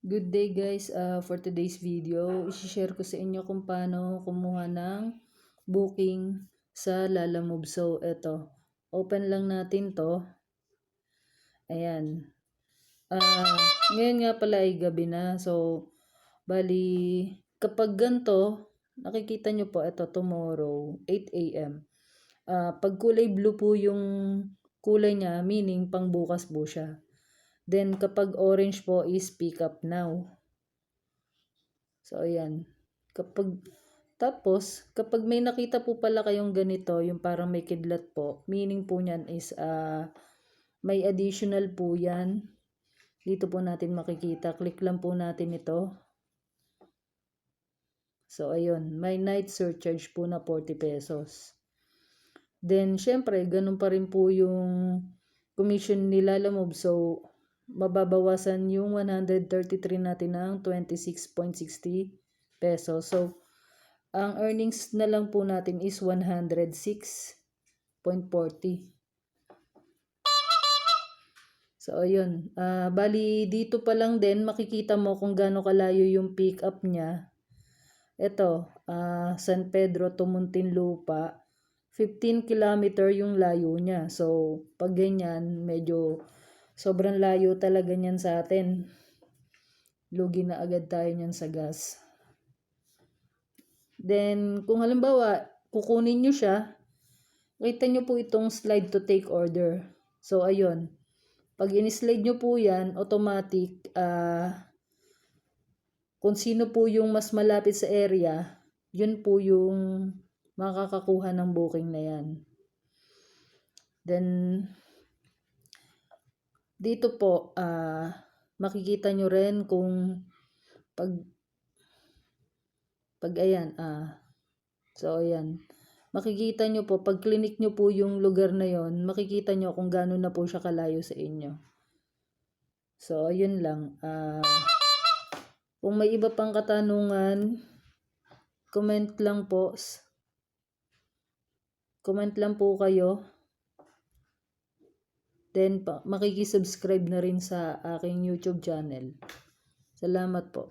Good day guys, uh, for today's video, isi-share ko sa inyo kung paano kumuha ng booking sa Lalamove. So, eto, open lang natin to. Ayan. Uh, ngayon nga pala ay gabi na. So, bali, kapag ganito, nakikita nyo po, eto, tomorrow, 8 a.m. Uh, pag kulay blue po yung kulay niya, meaning pang bukas po siya. Then, kapag orange po is pick up now. So, ayan. Kapag, tapos, kapag may nakita po pala kayong ganito, yung parang may kidlat po, meaning po niyan is, uh, may additional po yan. Dito po natin makikita. Click lang po natin ito. So, ayun. May night surcharge po na 40 pesos. Then, syempre, ganun pa rin po yung commission nila Lamove. So, mababawasan yung 133 natin ng 26.60 pesos. So, ang earnings na lang po natin is 106.40. So, ayun. Uh, bali, dito pa lang din, makikita mo kung gaano kalayo yung pick up niya. Ito, uh, San Pedro to Muntinlupa. 15 kilometer yung layo niya. So, pag ganyan, medyo Sobrang layo talaga niyan sa atin. Lugi na agad tayo niyan sa gas. Then, kung halimbawa, kukunin nyo siya, kita nyo po itong slide to take order. So, ayun. Pag in-slide nyo po yan, automatic, uh, kung sino po yung mas malapit sa area, yun po yung makakakuha ng booking na yan. Then, dito po, uh, makikita nyo rin kung pag, pag ayan, ah, so ayan, makikita nyo po, pag clinic nyo po yung lugar na yon makikita nyo kung gaano na po siya kalayo sa inyo. So, ayun lang. Uh, kung may iba pang katanungan, comment lang po. Comment lang po kayo. Then, makikisubscribe na rin sa aking YouTube channel. Salamat po.